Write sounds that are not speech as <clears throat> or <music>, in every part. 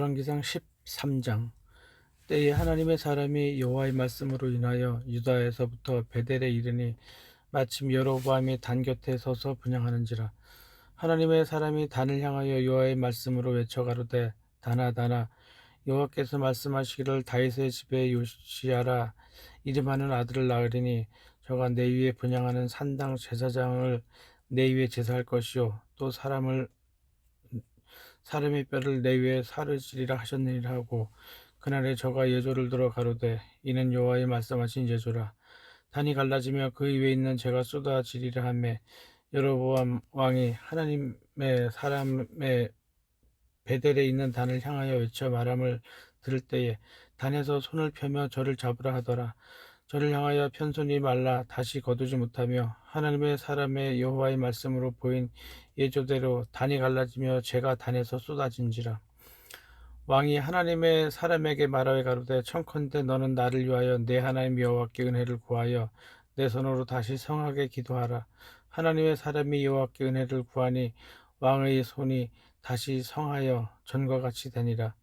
열왕기상 13장. 때에 하나님의 사람이 여호와의 말씀으로 인하여 유다에서부터 베델에 이르니 마침 여로보암이 단 곁에 서서 분양하는지라. 하나님의 사람이 단을 향하여 여호와의 말씀으로 외쳐 가로되 단아 단아 여호와께서 말씀하시기를 다윗의 집에 요시야라. 이름하는 아들을 낳으리니 저가 내 위에 분양하는 산당 제사장을 내 위에 제사할 것이요. 또 사람을 사람의 뼈를 내 위에 사르시리라 하셨느니라 하고 그날에 저가 예조를 들어 가로되 이는 여호와의 말씀하신 예조라. 단이 갈라지며 그 위에 있는 재가 쏟아지리라 하매 여로보암 왕이 하나님의 사람의 베델에 있는 단을 향하여 외쳐 말함을 들을 때에 단에서 손을 펴며 저를 잡으라 하더라. 저를 향하여 편손이 말라 다시 거두지 못하며 하나님의 사람의 여호와의 말씀으로 보인 예조대로 단이 갈라지며 재가 단에서 쏟아진지라. 왕이 하나님의 사람에게 말하여 가로되 청컨대 너는 나를 위하여 내 하나님 여호와께 은혜를 구하여 내 손으로 다시 성하게 기도하라. 하나님의 사람이 여호와께 은혜를 구하니 왕의 손이 다시 성하여 전과 같이 되니라.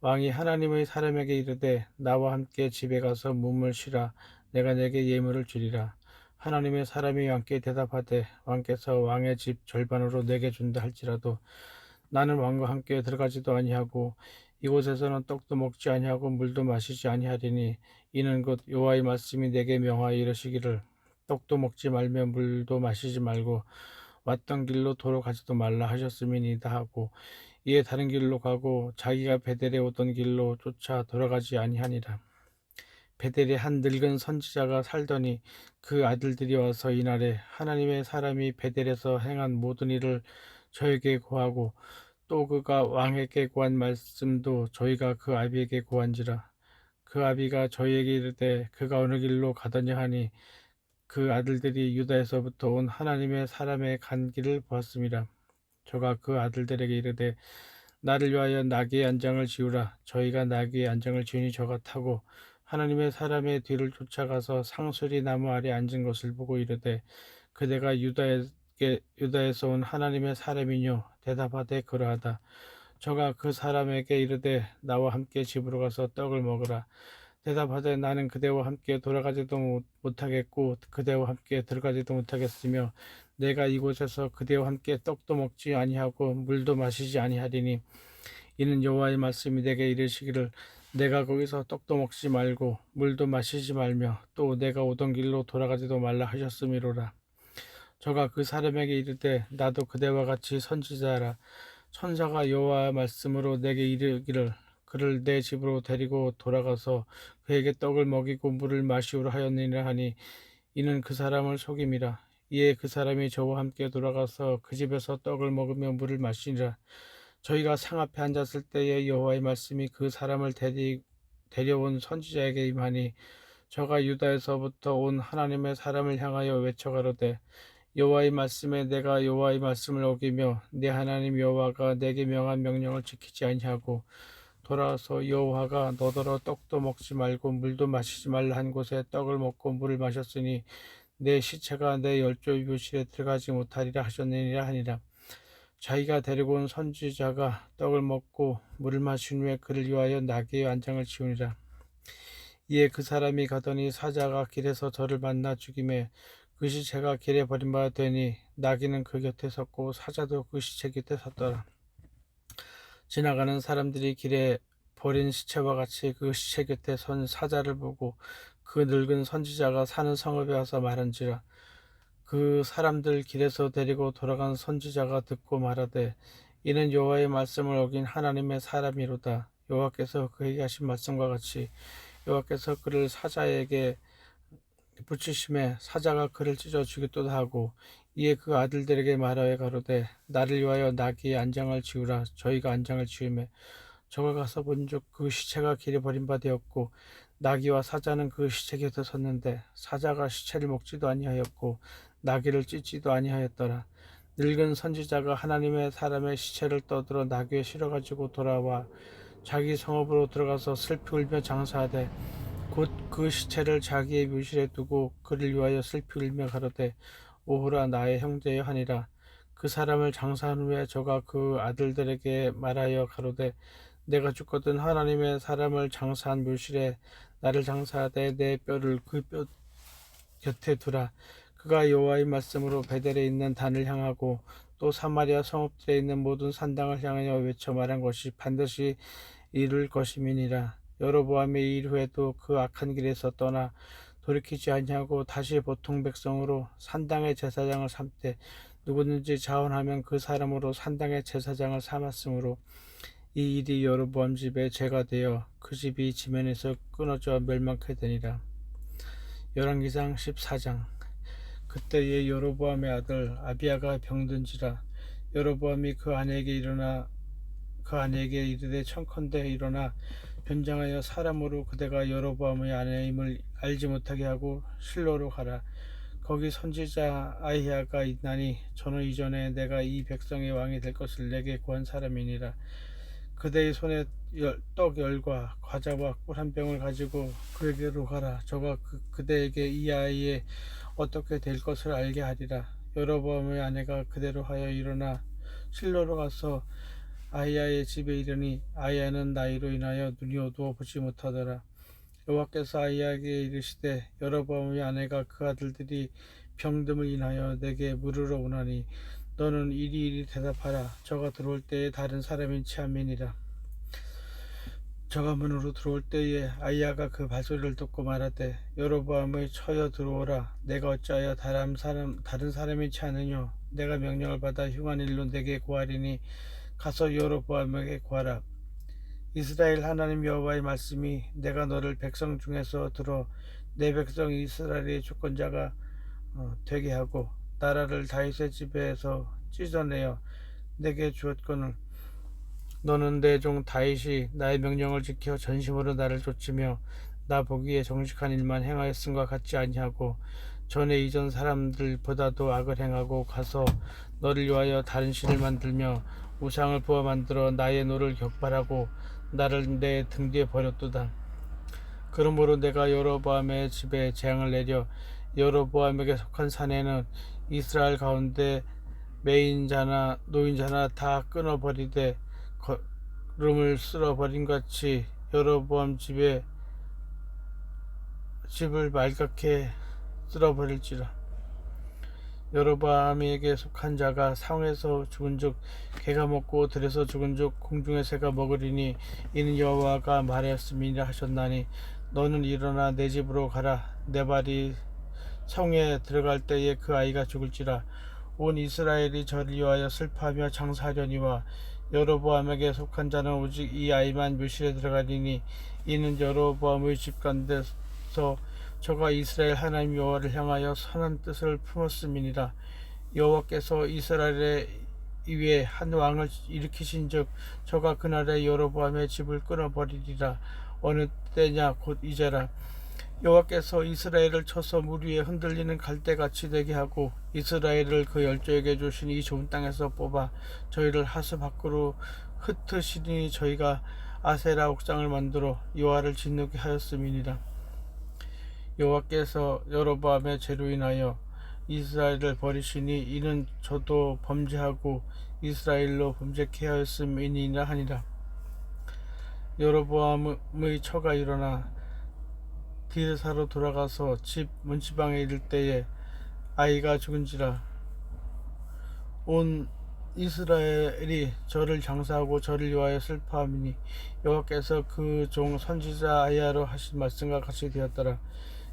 왕이 하나님의 사람에게 이르되 나와 함께 집에 가서 몸을 쉬라. 내가 내게 예물을 주리라 하나님의 사람이 왕께 대답하되 왕께서 왕의 집 절반으로 내게 준다 할지라도 나는 왕과 함께 들어가지도 아니하고 이곳에서는 떡도 먹지 아니하고 물도 마시지 아니하리니 이는 곧 여호와의 말씀이 내게 명하여 이르시기를 떡도 먹지 말며 물도 마시지 말고 왔던 길로 돌아가지도 말라 하셨음이니이다 하고 이에 다른 길로 가고 자기가 베델에 오던 길로 쫓아 돌아가지 아니하니라 베델에 한 늙은 선지자가 살더니 그 아들들이 와서 이날에 하나님의 사람이 베델에서 행한 모든 일을 저에게 고하고 또 그가 왕에게 고한 말씀도 저희가 그 아비에게 고한지라 그 아비가 저희에게 이르되 그가 어느 길로 가더냐 하니 그 아들들이 유다에서부터 온 하나님의 사람의 간 길을 보았습니다. 저가 그 아들들에게 이르되 나를 위하여 나귀의 안장을 지우라 저희가 나귀의 안장을 지우니 저가 타고 하나님의 사람의 뒤를 쫓아가서 상수리 나무 아래 앉은 것을 보고 이르되 그대가 유다에게 유다에서 온 하나님의 사람이뇨. 대답하되 그러하다. 저가 그 사람에게 이르되 나와 함께 집으로 가서 떡을 먹으라. 대답하되 나는 그대와 함께 돌아가지도 못하겠고 그대와 함께 들어가지도 못하겠으며 내가 이곳에서 그대와 함께 떡도 먹지 아니하고 물도 마시지 아니하리니 이는 여호와의 말씀이 내게 이르시기를 내가 거기서 떡도 먹지 말고 물도 마시지 말며 또 내가 오던 길로 돌아가지도 말라 하셨음이로라. 저가 그 사람에게 이르되 나도 그대와 같이 선지자라. 천사가 여호와의 말씀으로 내게 이르기를 그를 내 집으로 데리고 돌아가서 그에게 떡을 먹이고 물을 마시우라 하였느니라 하니 이는 그 사람을 속임이라. 이에 그 사람이 저와 함께 돌아가서 그 집에서 떡을 먹으며 물을 마시니라 저희가 상 앞에 앉았을 때에 여호와의 말씀이 그 사람을 데리, 데려온 선지자에게 임하니 저가 유다에서부터 온 하나님의 사람을 향하여 외쳐가로되 여호와의 말씀에 내가 여호와의 말씀을 어기며 내 하나님 여호와가 내게 명한 명령을 지키지 아니하고 돌아서 여호와가 너더러 떡도 먹지 말고 물도 마시지 말라 한 곳에 떡을 먹고 물을 마셨으니 내 시체가 내 열조 묘실에 들어가지 못하리라 하셨느니라 하니라 자기가 데리고 온 선지자가 떡을 먹고 물을 마신 후에 그를 위하여 나귀의 안장을 지우니라. 이에 그 사람이 가더니 사자가 길에서 저를 만나 죽임에 그 시체가 길에 버림받아 되니 나귀는 그 곁에 섰고 사자도 그 시체 곁에 섰더라. 지나가는 사람들이 길에 버린 시체와 같이 그 시체 곁에 선 사자를 보고 그 늙은 선지자가 사는 성읍에 와서 말한지라 그 사람들 길에서 데리고 돌아간 선지자가 듣고 말하되 이는 여호와의 말씀을 어긴 하나님의 사람이로다. 여호와께서 그에게 하신 말씀과 같이 여호와께서 그를 사자에게 붙이심에 사자가 그를 찢어 죽였도다 하고 이에 그 아들들에게 말하여 가로되 나를 위하여 나귀의 안장을 지우라. 저희가 안장을 지우매 저가 가서 본즉 그 시체가 길에 버림바 되었고 나귀와 사자는 그 시체 곁에 섰는데 사자가 시체를 먹지도 아니하였고 나귀를 찢지도 아니하였더라 늙은 선지자가 하나님의 사람의 시체를 떠들어 나귀에 실어 가지고 돌아와 자기 성읍으로 들어가서 슬피 울며 장사하되 곧 그 시체를 자기의 묘실에 두고 그를 위하여 슬피 울며 가로되 오호라 나의 형제여 하니라 그 사람을 장사한 후에 저가 그 아들들에게 말하여 가로되 내가 죽거든 하나님의 사람을 장사한 묘실에 나를 장사하되 내 뼈를 그 뼈 곁에 두라. 그가 여호와의 말씀으로 베델에 있는 단을 향하고 또 사마리아 성읍들에 있는 모든 산당을 향하여 외쳐 말한 것이 반드시 이룰 것임이니라. 여로보암의 이일 후에도 그 악한 길에서 떠나 돌이키지 아니하고 다시 보통 백성으로 산당의 제사장을 삼되 누구든지 자원하면 그 사람으로 산당의 제사장을 삼았으므로 이 일이 여로보암 집에 죄가 되어 그 집이 지면에서 끊어져 멸망케 되니라. 열왕기상 14장 그때에 여로보암의 아들 아비아가 병든지라 여로보암이 그 아내에게 일어나 그 아내에게 이르되 청컨대 일어나 변장하여 사람으로 그대가 여로보암의 아내임을 알지 못하게 하고 실로로 가라 거기 선지자 아히야가 있나니 저는 이전에 내가 이 백성의 왕이 될 것을 내게 구한 사람이니라 그대의 손에 열, 떡 열과 과자와 꿀 한 병을 가지고 그에게로 가라. 저가 그, 그대에게 이 아이의 어떻게 될 것을 알게 하리라. 여로보암의 아내가 그대로 하여 일어나 실로로 가서 아이야의 집에 이르니 아이야는 나이로 인하여 눈이 어두워 보지 못하더라. 여호와께서 아이야에게 이르시되 여로보암의 아내가 그 아들들이 병듦을 인하여 내게 물으러 오나니 너는 이리이리 대답하라. 저가 들어올 때에 다른 사람인 치암이니라. 저가 문으로 들어올 때에 아이야가 그 발소리를 듣고 말하되 여로보암의 처여 들어오라. 내가 어찌하여 다른 사람 다른 사람이 치않으뇨 내가 명령을 받아 흉한 일로 내게 구하리니 가서 여로보암에게 구하라. 이스라엘 하나님 여호와의 말씀이 내가 너를 백성 중에서 들어 내 백성 이스라엘의 주권자가 어, 되게 하고 나라를 다윗의 집에서 찢어내어 내게 주었거늘 너는 내 종 다윗이 나의 명령을 지켜 전심으로 나를 쫓으며 나 보기에 정직한 일만 행하였음과 같지 아니하고 전에 이전 사람들보다도 악을 행하고 가서 너를 위하여 다른 신을 만들며 우상을 부어 만들어 나의 노를 격발하고 나를 내 등 뒤에 버렸도다. 그러므로 내가 여로보암의 집에 재앙을 내려 여로보암에게 속한 산에는 이스라엘 가운데 매인자나 노인자나 다 끊어버리되 걸음을 쓸어버린 같이 여로보암 집에 집을 말갛게 쓸어버릴지라. 여로보암에게 속한 자가 상에서 죽은즉 개가 먹고 들에서 죽은즉 공중의 새가 먹으리니 이는 여호와가 말하였음이라 하셨나니 너는 일어나 내 집으로 가라. 내 발이 성에 들어갈 때에 그 아이가 죽을지라. 온 이스라엘이 저를 위하여 슬퍼하며 장사하려니와 여로보암에게 속한 자는 오직 이 아이만 묘실에 들어가리니 이는 여로보암의 집 가운데서 저가 이스라엘 하나님 여호와를 향하여 선한 뜻을 품었음이니라. 여호와께서 이스라엘에 위에 한 왕을 일으키신즉 저가 그날에 여로보암의 집을 끊어버리리라. 어느 때냐 곧 이제라 여호와께서 이스라엘을 쳐서 물 위에 흔들리는 갈대같이 되게 하고 이스라엘을 그 열조에게 주신 이 좋은 땅에서 뽑아 저희를 하수 밖으로 흩으시니 저희가 아세라 옥상을 만들어 여호와를 진노게 하였음이니라. 여호와께서 여로보암의 죄로 인하여 이스라엘을 버리시니 이는 저도 범죄하고 이스라엘로 범죄케 하였음이니라 하니라. 여로보암의 처가 일어나 디르사로 돌아가서 집 문지방에 이를 때에 아이가 죽은지라 온 이스라엘이 저를 장사하고 저를 위하여 슬퍼함이니 여호와께서 그 종 선지자 아이야로 하신 말씀과 같이 되었더라.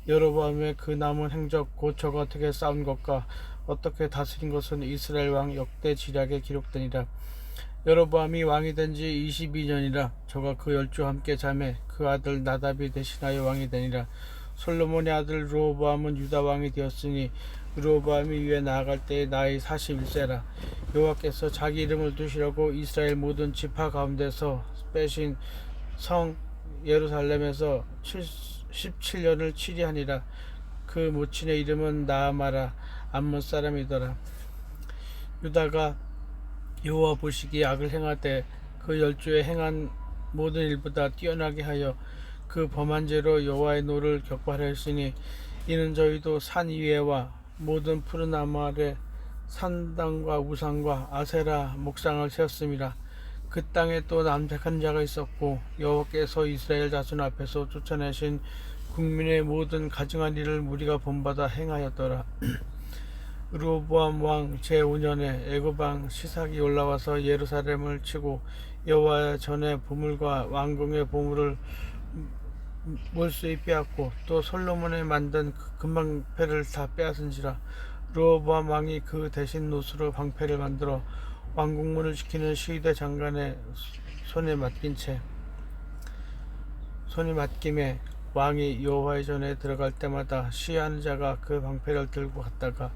여로보암의 그 남은 행적 곧 저가 어떻게 싸운 것과 어떻게 다스린 것은 이스라엘 왕 역대 지략에 기록되니라 여로보암이 왕이 된 지 22년이라 저가 그 열주와 함께 잠에 그 아들 나답이 대신하여 왕이 되니라. 솔로몬의 아들 르호보암은 유다 왕이 되었으니 르호보암이 위에 나아갈 때에 나이 41세라. 여호와께서 자기 이름을 두시려고 이스라엘 모든 지파 가운데서 빼신 성 예루살렘에서 17년을 치리하니라. 그 모친의 이름은 나아마라 암몬 사람이더라. 유다가 여호와 보시기에 악을 행하되 그 열조에 행한 모든 일보다 뛰어나게 하여 그 범한 죄로 여호와의 노를 격발하였으니 이는 저희도 산 위에와 모든 푸른 나무 아래 산당과 우상과 아세라 목상을 세웠습니다. 그 땅에 또 남색한 자가 있었고 여호와께서 이스라엘 자손 앞에서 쫓아내신 국민의 모든 가증한 일을 무리가 본받아 행하였더라. <clears throat> 르호보암 왕 제5년에 애굽 왕 시삭이 올라와서 예루살렘을 치고 여호와 전에 보물과 왕궁의 보물을 몰수히 빼앗고 또 솔로몬이 만든 그 금방패를 다 빼앗은지라 르호보암 왕이 그 대신 노수로 방패를 만들어 왕궁문을 지키는 시위대 장관의 손에 맡긴 채 손이 맡김에 왕이 여호와의 전에 들어갈 때마다 시위하는 자가 그 방패를 들고 갔다가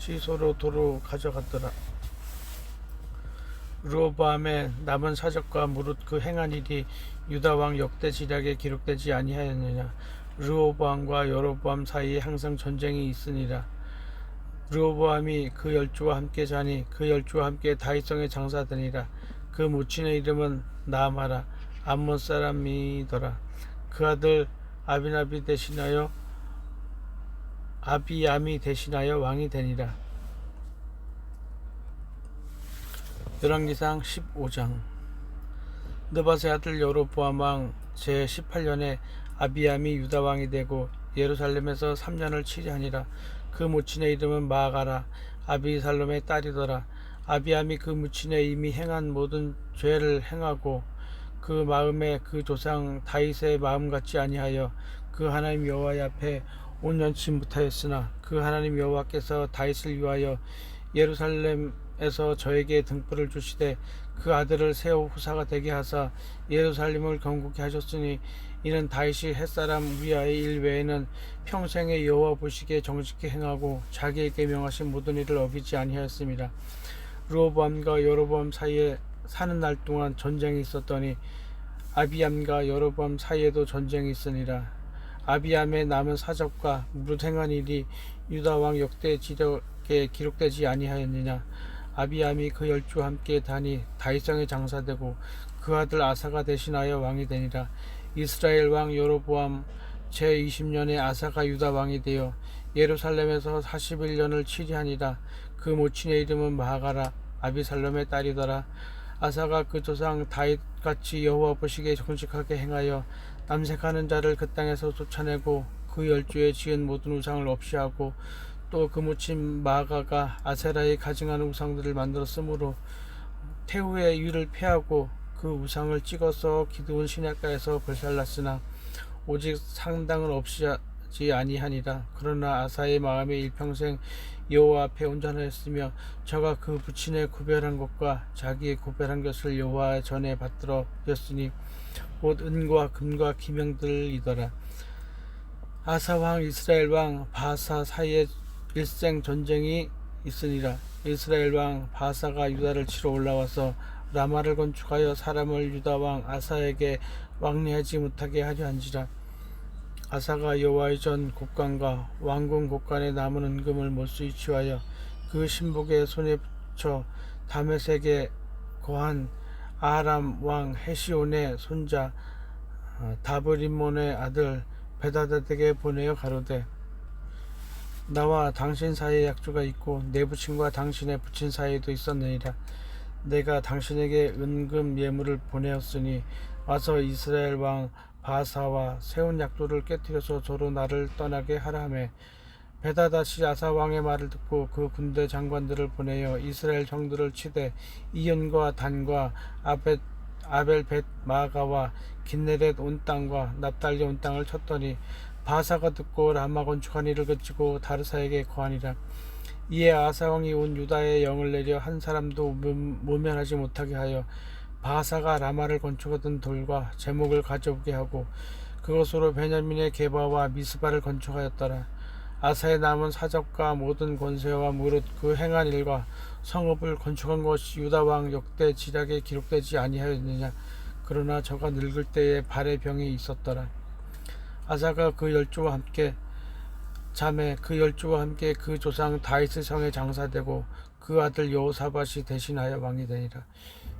시소로 도로 가져갔더라. 르호보암의 남은 사적과 무릇 그 행한 일이 유다 왕 역대 지략에 기록되지 아니하였느냐. 르호보암과 여로보암 사이에 항상 전쟁이 있으니라. 르호보암이 그 열주와 함께 자니 그 열주와 함께 다윗성에 장사되니라. 그 모친의 이름은 나아마라 암몬 사람이더라. 그 아들 아비나비 대신하여 아비암이 대신하여 왕이 되니라. 열왕기상 15장. 느바세 아들 여로보암 왕 제18년에 아비암이 유다 왕이 되고 예루살렘에서 3년을 치리하니라. 그 모친의 이름은 마아가라. 아비살롬의 딸이더라. 아비암이 그 모친의 이미 행한 모든 죄를 행하고 그 마음에 그 조상 다윗의 마음 같지 아니하여 그 하나님 여호와의 앞에 온전치 못하였으나 그 하나님 여호와께서 다윗을 위하여 예루살렘에서 저에게 등불을 주시되 그 아들을 세워 후사가 되게 하사 예루살렘을 경고케 하셨으니 이는 다윗이 햇사람 우리아의 일 외에는 평생에 여호와 보시기에 정직히 행하고 자기에게 명하신 모든 일을 어기지 아니하였습니다. 르호보암과 여로보암 사이에 사는 날 동안 전쟁이 있었더니 아비암과 여로보암 사이에도 전쟁이 있으니라. 아비암의 남은 사적과 무릇 행한 일이 유다 왕 역대 지력에 기록되지 아니하였느냐. 아비암이 그 열주와 함께 다니 다윗성에 장사되고 그 아들 아사가 대신하여 왕이 되니라. 이스라엘 왕 여로보암 제20년에 아사가 유다 왕이 되어 예루살렘에서 41년을 치리하니라. 그 모친의 이름은 마하가라 아비살롬의 딸이더라. 아사가 그 조상 다윗같이 여호와 보시기에 정직하게 행하여 남색하는 자를 그 땅에서 쫓아내고 그 열주에 지은 모든 우상을 없이 하고 또 그 모친 마가가 아세라의 가증한 우상들을 만들었으므로 태후의 위를 패하고 그 우상을 찍어서 기드온 시냇가에서 불살랐으나 오직 상당은 없이 하 지 아니하니라. 그러나 아사의 마음에 일평생 여호와 앞에 온전하였으며 저가 그 부친의 구별한 것과 자기의 구별한 것을 여호와 전에 받들어 였으니 곧 은과 금과 기명들이더라. 아사 왕 이스라엘 왕 바사 사이에 일생 전쟁이 있으니라. 이스라엘 왕 바사가 유다를 치러 올라와서 라마를 건축하여 사람을 유다 왕 아사에게 왕래하지 못하게 하려 한지라 아사가 여호와의 전 곡간과 왕궁 곡간에 남은 은금을 못수히 취하여 그 신복의 손에 붙여 다메섹에 거한 아람 왕 헤시온의 손자 어, 다브림몬의 아들 베다다에게 보내어 가로되 나와 당신 사이에 약조가 있고 내 부친과 당신의 부친 사이에도 있었느니라. 내가 당신에게 은금 예물을 보내었으니 와서 이스라엘 왕 바사와 세운 약도를 깨뜨려서 저로 나를 떠나게 하라 하매 베다다시 아사 왕의 말을 듣고 그 군대 장관들을 보내어 이스라엘 정들을 치되 이연과 단과 아벳 아벨 벳 마가와 긴네렛 온 땅과 납달리 온 땅을 쳤더니 바사가 듣고 라마 건축한 일을 그치고 다르사에게 거하니라. 이에 아사 왕이 온 유다의 영을 내려 한 사람도 모면하지 못하게 하여 바사가 라마를 건축하던 돌과 제목을 가져오게 하고 그것으로 베냐민의 게바와 미스바를 건축하였더라. 아사의 남은 사적과 모든 권세와 무릇 그 행한 일과 성읍을 건축한 것이 유다 왕 역대 지략에 기록되지 아니하였느냐. 그러나 저가 늙을 때에 발의 병이 있었더라. 아사가 그 열조와 함께 자매 그 열조와 함께 그 조상 다윗의 성에 장사되고 그 아들 여호사밧이 대신하여 왕이 되니라.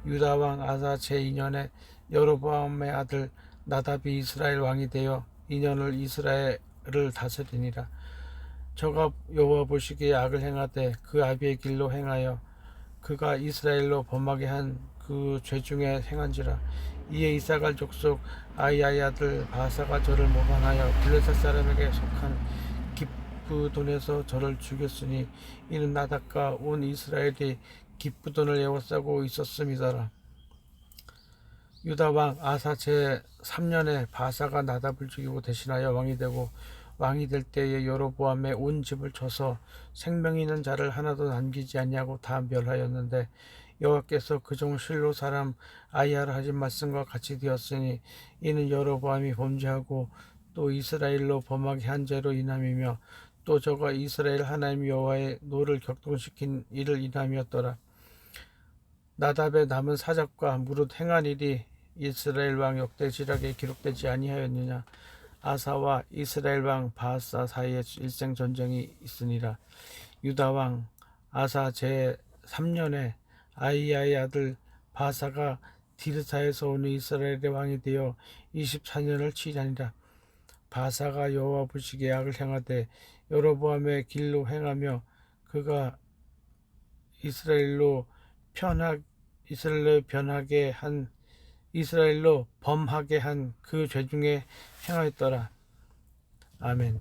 유다 왕 아사 제2년에 여로보암의 아들 나답이 이스라엘 왕이 되어 2년을 이스라엘을 다스리니라. 저가 여호와 보시기에 악을 행하되 그 아비의 길로 행하여 그가 이스라엘로 범하게 한 그 죄 중에 행한지라 이에 이사갈 족속 아이아의 아들 바사가 저를 모반하여 블레셋 사람에게 속한 기프돈에서 저를 죽였으니 이는 나닥과 온 이스라엘이 기프돈을 에워싸고 있었음이더라. 유다 왕 아사 제 3년에 바사가 나답을 죽이고 대신하여 왕이 되고 왕이 될 때에 여로보암의 온 집을 쳐서 생명 있는 자를 하나도 남기지 아니하고 다 멸하였는데 여호와께서 그 종 실로 사람 아이야를 하신 말씀과 같이 되었으니 이는 여로보암이 범죄하고 또 이스라엘로 범하게 한 죄로 인함이며 또 저가 이스라엘 하나님 여호와의 노를 격동시킨 일을 인함이었더라. 나답의 남은 사적과 무릇 행한 일이 이스라엘 왕 역대지락에 기록되지 아니하였느냐? 아사와 이스라엘 왕 바하사 사이에 일생 전쟁이 있으니라. 유다 왕 아사 제 3년에 아이야의 아들 바사가 디르사에서 오는 이스라엘의 왕이 되어 24년을 치자니라. 바사가 여호와 보시기에 악을 행하되 여로보암의 길로 행하며 그가 이스라엘로 편하 이스라엘로 변하게 한 이스라엘로 범하게 한 그 죄 중에 행하였더라. 아멘.